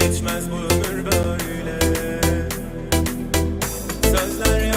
Geçmez bu ömür böyle. Sözler